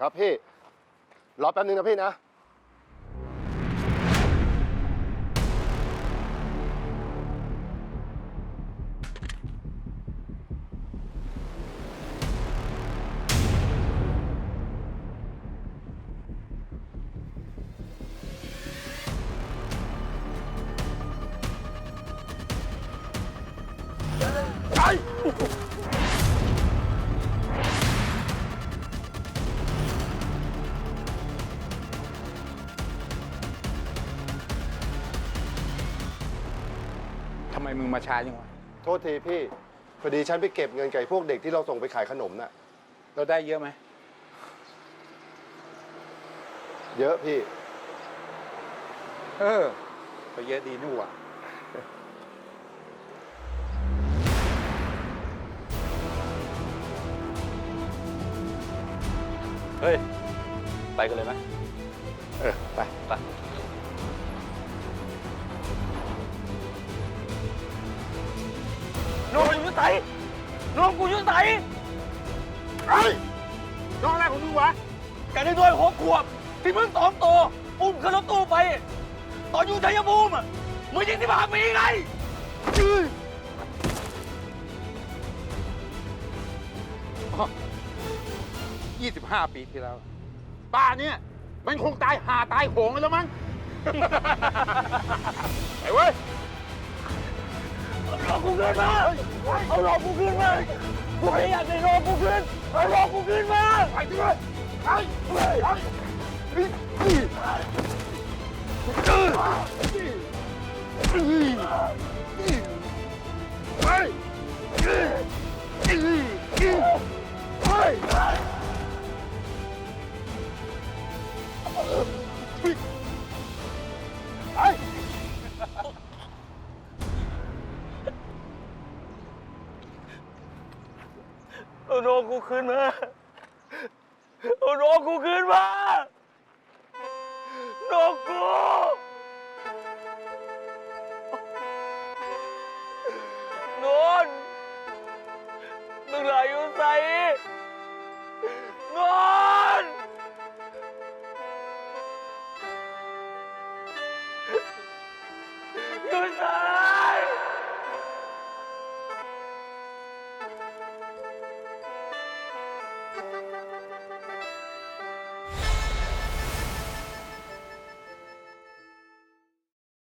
ครับพี่ รอแป๊บนึงนะพี่นะ ทำไมมึงมาช้าจังวะโทษทีพี่ พอดีฉันไปเก็บเงินไก่พวกเด็กที่เราส่งไปขายขนมน่ะ เราได้เยอะไหม เยอะพี่ เออ ก็เยอะดีนู่นว่ะเฮ้ย ไปกันเลยไหม เออ ไป ไป น้องกูอยู่ไหนน้องกูอยู่ไหนเฮ้ยน้องอะไรของมึงวะกันได้ด้วยหกขวบที่มึงสองตัวอุ้มขึ้นรถตู้ไป ตอนอยู่ชัยภูมิอะมึงยิงที่บาปีไง25ปีที่แล้วป้าเนี่ยมันคงตายหาตายโหงแล้วมั้งไอ้เว้ย เอากกูขึ้นมาเอาหลอกกูขึ้นมากูไม่อยากได้หลอกกูขึ้นเอาหลอกกูขึ้นมาไปด้วยไปไปไปไป อาน้องกูขึ้นมาเอาน้องกูขึ้นมาน้องกูนนมึงไหลอยู่ใส่